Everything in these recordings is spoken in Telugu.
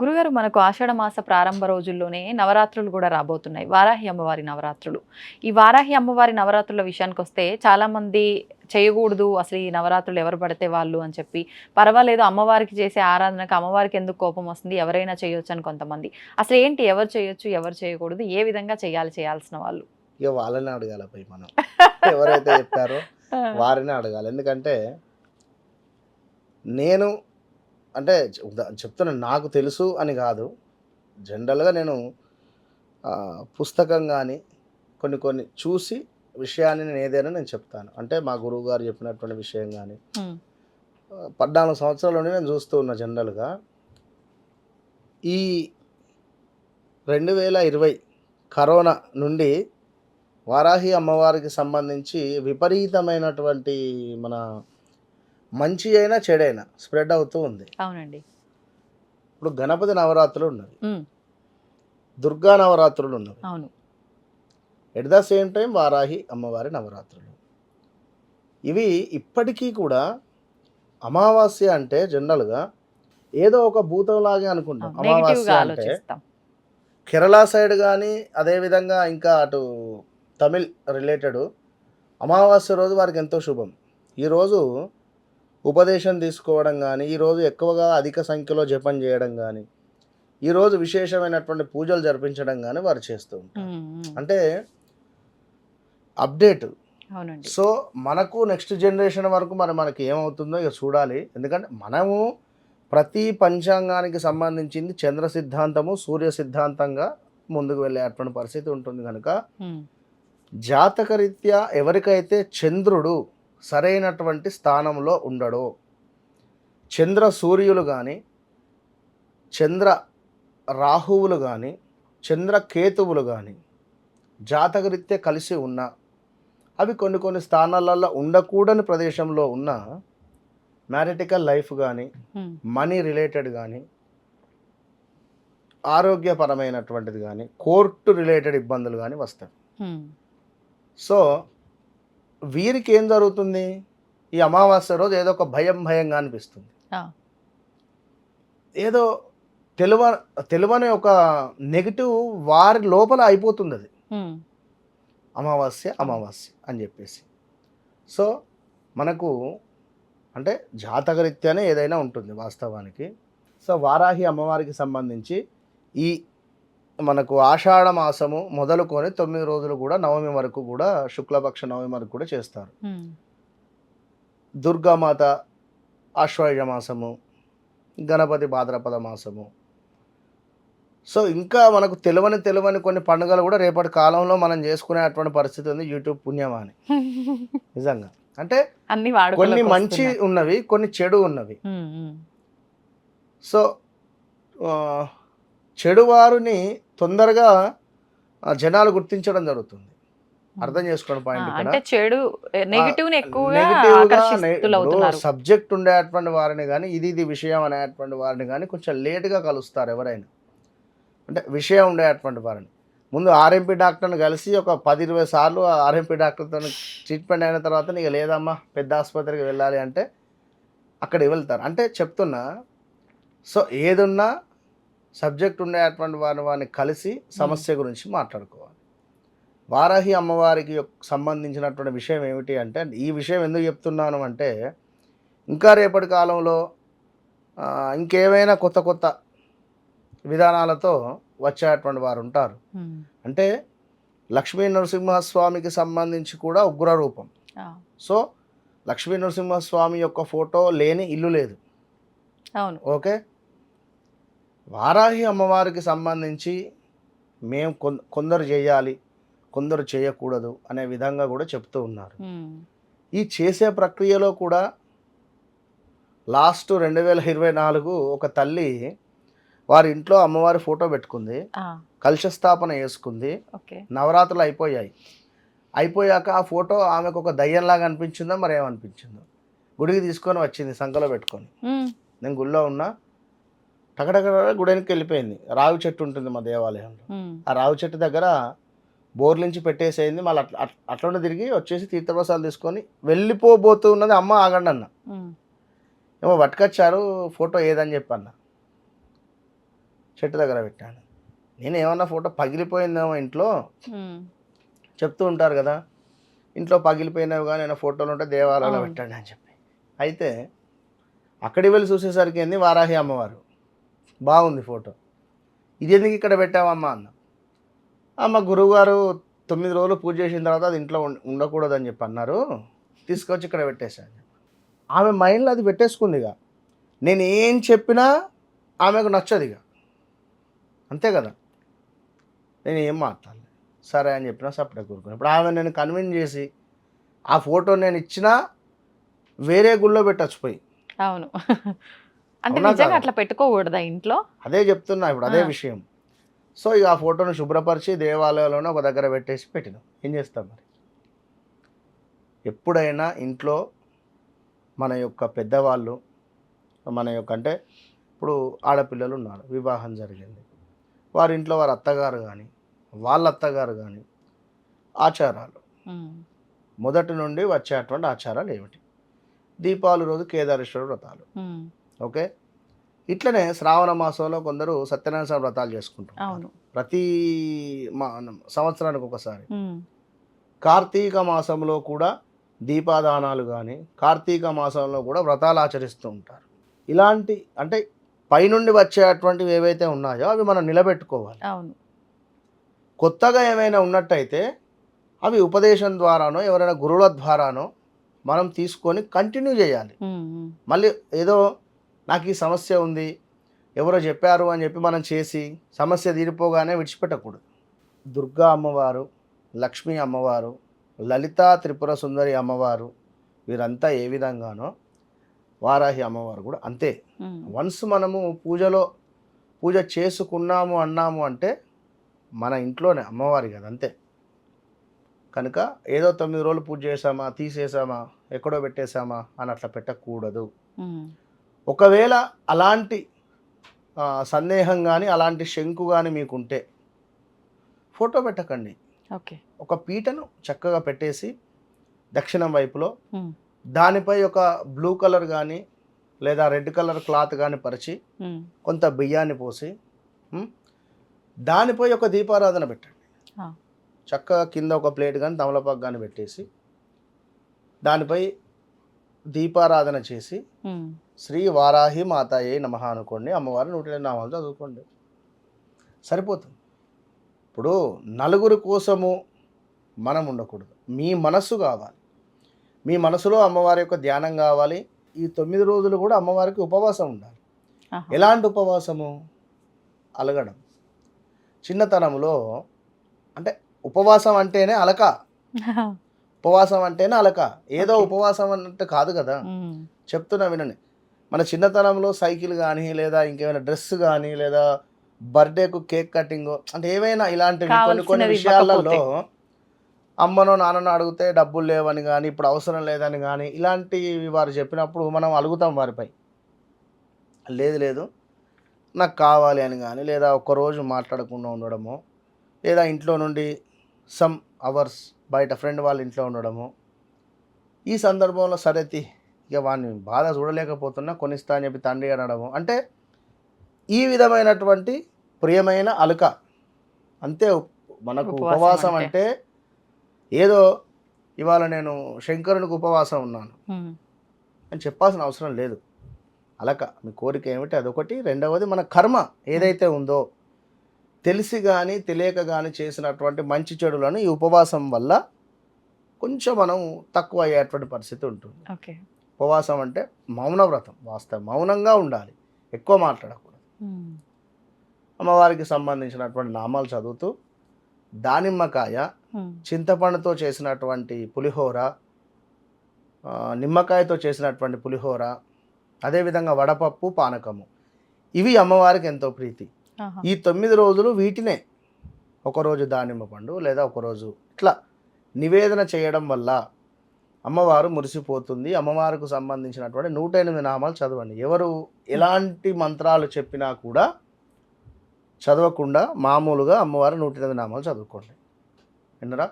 గురుగారు మనకు ఆషాఢ మాస ప్రారంభ రోజుల్లోనే నవరాత్రులు కూడా రాబోతున్నాయి. వారాహి అమ్మవారి నవరాత్రులు. ఈ వారాహి అమ్మవారి నవరాత్రుల విషయానికి వస్తే చాలా మంది చేయకూడదు అసలు ఈ నవరాత్రులు ఎవరు పడితే వాళ్ళు అని చెప్పి. పర్వాలేదు అమ్మవారికి చేసే ఆరాధనకు అమ్మవారికి ఎందుకు కోపం వస్తుంది ఎవరైనా చేయొచ్చు అని కొంతమంది. అసలు ఏంటి ఎవరు చేయొచ్చు ఎవరు చేయకూడదు ఏ విధంగా చేయాలి చేయాల్సిన వాళ్ళు? ఇక వాళ్ళని అడగాలి పోయి మనం. ఎవరైతే చెప్పారో వారిని అడగాలి. ఎందుకంటే నేను అంటే చెప్తా- చెప్తున్నా నాకు తెలుసు అని కాదు. జనరల్గా నేను పుస్తకం కానీ కొన్ని కొన్ని చూసి విషయాన్ని నేను ఏదైనా నేను చెప్తాను. అంటే మా గురువు గారు చెప్పినటువంటి విషయం కానీ పద్నాలుగు సంవత్సరాల నుండి నేను చూస్తూ ఉన్నా జనరల్గా. ఈ రెండు వేల ఇరవై కరోనా నుండి వారాహి అమ్మవారికి సంబంధించి విపరీతమైనటువంటి మన మంచి అయినా చెడైనా స్ప్రెడ్ అవుతూ ఉంది. అవునండి. ఇప్పుడు గణపతి నవరాత్రులు ఉన్నవి. దుర్గా నవరాత్రులు ఉన్నవి. అవును. At the same time Varahi అమ్మవారి నవరాత్రులు. ఇవి ఇప్పటికీ కూడా అమావాస్య అంటే జనరల్గా ఏదో ఒక భూతంలాగే అనుకుంటాం. అమావాస్య అంటే కేరళ సైడ్ కానీ అదేవిధంగా ఇంకా అటు తమిళ్ రిలేటెడ్ అమావాస్య రోజు వారికి ఎంతో శుభం. ఈరోజు ఉపదేశం తీసుకోవడం కానీ ఈరోజు ఎక్కువగా అధిక సంఖ్యలో జపం చేయడం కానీ ఈరోజు విశేషమైనటువంటి పూజలు జరిపించడం కానీ వారు చేస్తూ ఉంటారు. అంటే అప్డేట్. సో మనకు నెక్స్ట్ జనరేషన్ వరకు మరి మనకి ఏమవుతుందో ఇక చూడాలి. ఎందుకంటే మనము ప్రతి పంచాంగానికి సంబంధించింది చంద్ర సిద్ధాంతము సూర్య సిద్ధాంతంగా ముందుకు వెళ్ళేటువంటి పరిస్థితి ఉంటుంది కనుక జాతకరీత్యా ఎవరికైతే చంద్రుడు సరైనటువంటి స్థానంలో ఉండడో. చంద్ర సూర్యులు కానీ చంద్ర రాహువులు కానీ చంద్ర కేతువులు కానీ జాతకరీత్యా కలిసి ఉన్న అవి కొన్ని కొన్ని స్థానాలలో ఉండకూడని ప్రదేశంలో ఉన్న మ్యారిటికల్ లైఫ్ కానీ మనీ రిలేటెడ్ కానీ ఆరోగ్యపరమైనటువంటిది కానీ కోర్టు రిలేటెడ్ ఇబ్బందులు కానీ వస్తాయి. సో వీరికి ఏం జరుగుతుంది? ఈ అమావాస్య రోజు ఏదో ఒక భయం భయంగా అనిపిస్తుంది. ఏదో తెలువ తెలువని ఒక నెగిటివ్ వారి లోపల అయిపోతుంది అది అమావాస్య అమావాస్య అని చెప్పేసి. సో మనకు అంటే జాతకరీత్యానే ఏదైనా ఉంటుంది వాస్తవానికి. సో వారాహి అమ్మవారికి సంబంధించి ఈ మనకు ఆషాఢ మాసము మొదలుకొని తొమ్మిది రోజులు కూడా నవమి వరకు కూడా శుక్లపక్ష నవమి వరకు కూడా చేస్తారు. దుర్గామాత ఆశ్వయుజ మాసము గణపతి భాద్రపద మాసము. సో ఇంకా మనకు తెలియని తెలియని కొన్ని పండుగలు కూడా రేపటి కాలంలో మనం చేసుకునేటువంటి పరిస్థితి ఉంది యూట్యూబ్ పుణ్యమాని నిజంగా. అంటే అన్ని కొన్ని మంచి. ఉన్నవి కొన్ని చెడు ఉన్నవి. సో ఆ, చెడు వారిని తొందరగా జనాలు గుర్తించడం జరుగుతుంది. అర్థం చేసుకోండి ఆ, పాయింట్ చెడు నెగిటివ్ నెగిటివ్గా సబ్జెక్ట్ ఉండేటువంటి వారిని కానీ ఇది ఇది విషయం అనేటువంటి వారిని కానీ కొంచెం లేట్గా కలుస్తారు ఎవరైనా. అంటే విషయం ఉండేటువంటి వారిని. ముందు ఆర్ఎంపీ డాక్టర్ని కలిసి ఒక పది ఇరవై సార్లు ఆర్ఎంపీ డాక్టర్తో ట్రీట్మెంట్ అయిన తర్వాత నీకు లేదమ్మా పెద్ద ఆసుపత్రికి వెళ్ళాలి అంటే అక్కడికి వెళ్తారు. అంటే చెప్తున్నా సో ఏదున్నా సబ్జెక్ట్ ఉండేటువంటి వారిని వారిని కలిసి సమస్య గురించి మాట్లాడుకోవాలి. వారాహి అమ్మవారికి సంబంధించినటువంటి విషయం ఏమిటి అంటే ఈ విషయం ఎందుకు చెప్తున్నాను అంటే ఇంకా రేపటి కాలంలో ఇంకేమైనా కొత్త కొత్త విధానాలతో వచ్చేటువంటి వారు ఉంటారు. అంటే లక్ష్మీ నరసింహస్వామికి సంబంధించి కూడా ఉగ్ర రూపం. సో లక్ష్మీ నరసింహస్వామి యొక్క ఫోటో లేని ఇల్లు లేదు. అవును. ఓకే? వారాహి అమ్మవారికి సంబంధించి మేము కొందరు చేయాలి కొందరు చేయకూడదు అనే విధంగా కూడా చెప్తూ ఉన్నారు. ఈ చేసే ప్రక్రియలో కూడా లాస్ట్ రెండు వేల ఇరవై నాలుగు ఒక తల్లి వారి ఇంట్లో అమ్మవారి ఫోటో పెట్టుకుంది. ఆ, కలశ స్థాపన చేసుకుంది నవరాత్రులు అయిపోయాయి. అయిపోయాక ఆ ఫోటో ఆమెకు ఒక దయ్యంలాగా అనిపించిందో మరి ఏమనిపించిందో. గుడికి తీసుకొని వచ్చింది సంకలో పెట్టుకొని. నేను గుడిలో ఉన్నా టకటక గుడికి వెళ్ళిపోయింది. రావి చెట్టు ఉంటుంది మా దేవాలయంలో. ఆ రావి చెట్టు దగ్గర బోర్లించి పెట్టేసేయింది. మళ్ళీ అట్లా అట్లా- అట్లనే తిరిగి వచ్చేసి తీర్థప్రసాదాలు తీసుకొని వెళ్ళిపోబోతూ ఉన్నది అమ్మ ఆగండి అన్న. ఏమో పట్టుకొచ్చారు ఫోటో ఏదని చెప్పన్న చెట్టు దగ్గర పెట్టాను. నేను ఏమన్నా ఫోటో పగిలిపోయిందేమో ఇంట్లో? చెప్తూ ఉంటారు కదా ఇంట్లో పగిలిపోయినవి కానీ నేను ఫోటోలు ఉంటే దేవాలయంలో. పెట్టండి అని చెప్పి. అయితే అక్కడికి వెళ్ళి చూసేసరికి ఏంది? వారాహి అమ్మవారు. బాగుంది ఫోటో. ఇది ఎందుకు ఇక్కడ పెట్టావమ్మా అన్న. అమ్మ గురువుగారు తొమ్మిది రోజులు పూజ చేసిన తర్వాత అది ఇంట్లో ఉండకూడదని చెప్పి అన్నారు. తీసుకొచ్చి ఇక్కడ పెట్టేశాను ఆమె మైండ్లో అది పెట్టేసుకుంది ఇక నేను ఏం చెప్పినా ఆమెకు నచ్చదు ఇక అంతే కదా. నేను ఏం మాట్లాడలేదు సరే అని చెప్పినా సపరేట్ కూరుకుని ఇప్పుడు ఆమె నేను కన్విన్స్ చేసి ఆ ఫోటో నేను ఇచ్చినా వేరే గుళ్ళో పెట్టచ్చు పోయి. అవును. అంటే నిజంగా? అట్లా పెట్టుకోకూడదా ఇంట్లో? అదే చెప్తున్నా ఇప్పుడు అదే. విషయం. సో ఇక ఆ ఫోటోను శుభ్రపరిచి దేవాలయంలోనే ఒక దగ్గర పెట్టేసి పెట్టినాం. ఏం చేస్తాం మరి? ఎప్పుడైనా ఇంట్లో మన యొక్క పెద్దవాళ్ళు మన యొక్క అంటే ఇప్పుడు ఆడపిల్లలు ఉన్నారు వివాహం జరిగింది. వారి ఇంట్లో వారి అత్తగారు కానీ వాళ్ళ అత్తగారు కానీ ఆచారాలు. మొదటి నుండి వచ్చేటువంటి ఆచారాలు ఏమిటి? దీపావళి రోజు కేదారేశ్వర వ్రతాలు. ఓకే? ఇట్లనే శ్రావణ మాసంలో కొందరు సత్యనారాయణ స్వామి వ్రతాలు చేసుకుంటారు. అవును. ప్రతి మా సంవత్సరానికి ఒకసారి. కార్తీక మాసంలో కూడా దీపాదానాలు కానీ కార్తీక మాసంలో కూడా వ్రతాలు ఆచరిస్తూ ఉంటారు. ఇలాంటి అంటే పైనుండి వచ్చేటువంటివి ఏవైతే ఉన్నాయో అవి మనం నిలబెట్టుకోవాలి. అవును. కొత్తగా ఏమైనా ఉన్నట్టయితే అవి ఉపదేశం ద్వారానో ఎవరైనా గురువుల ద్వారానో మనం తీసుకొని కంటిన్యూ చేయాలి. మళ్ళీ ఏదో నాకు ఈ సమస్య ఉంది ఎవరో చెప్పారు అని చెప్పి మనం చేసి సమస్య తీరిపోగానే విడిచిపెట్టకూడదు. దుర్గా అమ్మవారు లక్ష్మీ అమ్మవారు లలితా త్రిపుర సుందరి అమ్మవారు వీరంతా ఏ విధంగానో వారాహి అమ్మవారు కూడా అంతే. వన్స్ మనము పూజలో పూజ చేసుకున్నాము అన్నాము అంటే మన ఇంట్లోనే అమ్మవారి కదా అంతే. కనుక ఏదో తొమ్మిది రోజులు పూజ చేసామా తీసేసామా ఎక్కడో పెట్టేసామా అని అట్లా పెట్టకూడదు. ఒకవేళ అలాంటి సందేహం కానీ అలాంటి శంకు కానీ మీకుంటే ఫోటో పెట్టకండి. ఓకే. ఒక పీటను చక్కగా పెట్టేసి దక్షిణం వైపులో దానిపై ఒక బ్లూ కలర్ కానీ లేదా రెడ్ కలర్ క్లాత్ కానీ పరిచి కొంత బియ్యాన్ని పోసి దానిపై ఒక దీపారాధన పెట్టండి. చక్కగా కింద ఒక ప్లేట్ కానీ తమలపాకు కానీ పెట్టేసి దానిపై దీపారాధన చేసి శ్రీ వారాహి మాతాయే నమః అనుకోండి. అమ్మవారి నూట ఎనిమిది నామాలు చదువుకోండి. సరిపోతుంది. ఇప్పుడు నలుగురు కోసము మనం ఉండకూడదు. మీ మనస్సు కావాలి. మీ మనసులో అమ్మవారి యొక్క ధ్యానం కావాలి. ఈ తొమ్మిది రోజులు కూడా అమ్మవారికి ఉపవాసం ఉండాలి. ఎలాంటి ఉపవాసము? అలగడం. చిన్నతనంలో అంటే ఉపవాసం అంటేనే అలక. ఉపవాసం అంటేనే అలక. ఏదో. ఉపవాసం అన్నట్టు కాదు కదా. చెప్తున్నా వినండి. మన చిన్నతనంలో సైకిల్ కానీ లేదా ఇంకేమైనా డ్రెస్ కానీ లేదా బర్త్డేకు కేక్ కటింగ్ అంటే ఏమైనా ఇలాంటివి కొన్ని కొన్ని విషయాలలో. అమ్మనో నాన్ననో అడిగితే డబ్బులు లేవని కానీ ఇప్పుడు అవసరం లేదని కానీ ఇలాంటివి వారు చెప్పినప్పుడు మనం అలుగుతాం వారిపై లేదు లేదు నాకు కావాలి అని కానీ లేదా ఒక్కరోజు మాట్లాడకుండా ఉండడము లేదా ఇంట్లో నుండి సమ్ అవర్స్ బయట ఫ్రెండ్ వాళ్ళ ఇంట్లో ఉండడము ఈ సందర్భంలో సరేతి ఇక వాడిని బాధ చూడలేకపోతున్నా కొనిస్తా అని చెప్పి తండ్రి అనడము. అంటే ఈ విధమైనటువంటి ప్రియమైన అలుక అంతే మనకు ఉపవాసం అంటే. ఏదో ఇవాళ నేను శంకరునికి ఉపవాసం ఉన్నాను. అని చెప్పాల్సిన అవసరం లేదు. అలక మీ కోరిక ఏమిటి అదొకటి. రెండవది మన కర్మ ఏదైతే ఉందో తెలిసి కానీ తెలియక కానీ చేసినటువంటి మంచి చెడులను ఈ ఉపవాసం వల్ల కొంచెం మనం తక్కువ అయ్యేటువంటి పరిస్థితి ఉంటుంది. ఓకే. ఉపవాసం అంటే మౌన వ్రతం వాస్తవం మౌనంగా ఉండాలి. ఎక్కువ మాట్లాడకూడదు. అమ్మవారికి సంబంధించినటువంటి నామాలు చదువుతూ దానిమ్మకాయ చింతపండుతో చేసినటువంటి పులిహోర నిమ్మకాయతో చేసినటువంటి పులిహోర అదేవిధంగా వడపప్పు పానకము. ఇవి అమ్మవారికి ఎంతో ప్రీతి. ఈ తొమ్మిది రోజులు వీటినే ఒకరోజు దానిమ్మ పండు లేదా ఒకరోజు ఇట్లా నివేదన చేయడం వల్ల అమ్మవారు మురిసిపోతుంది. అమ్మవారికి సంబంధించినటువంటి నూట ఎనిమిది నామాలు చదవండి. ఎవరు ఎలాంటి మంత్రాలు చెప్పినా కూడా చదవకుండా మామూలుగా అమ్మవారు నూట ఎనిమిది నామాలు చదువుకోండి. విన్నరా?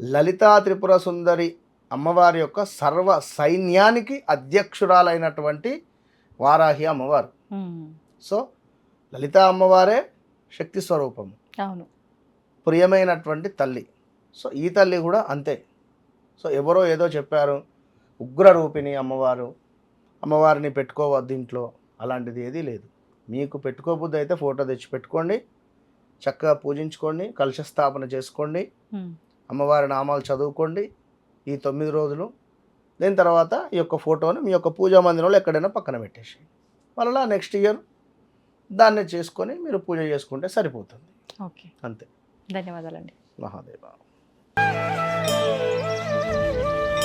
లలితా త్రిపుర సుందరి అమ్మవారి యొక్క సర్వ సైన్యానికి అధ్యక్షురాలైనటువంటి వారాహి అమ్మవారు. సో లలిత అమ్మవారే శక్తి స్వరూపము. అవును. ప్రియమైనటువంటి తల్లి. సో ఈ తల్లి కూడా అంతే. సో ఎవరో ఏదో చెప్పారు ఉగ్ర రూపిణి అమ్మవారు అమ్మవారిని పెట్టుకోవద్దు ఇంట్లో అలాంటిది ఏదీ లేదు. మీకు పెట్టుకోబుద్ది అయితే ఫోటో తెచ్చి పెట్టుకోండి చక్కగా పూజించుకోండి కలశ స్థాపన చేసుకోండి అమ్మవారి నామాలు చదువుకోండి ఈ తొమ్మిది రోజులు. దీని తర్వాత ఈ యొక్క ఫోటోని మీ యొక్క పూజా మందిరంలో ఎక్కడైనా పక్కన పెట్టేసి మళ్ళీ నెక్స్ట్ ఇయర్ దాన్ని చేసుకొని మీరు పూజ చేసుకుంటే సరిపోతుంది. ఓకే. అంతే. ధన్యవాదాలండి. మహాదేవ.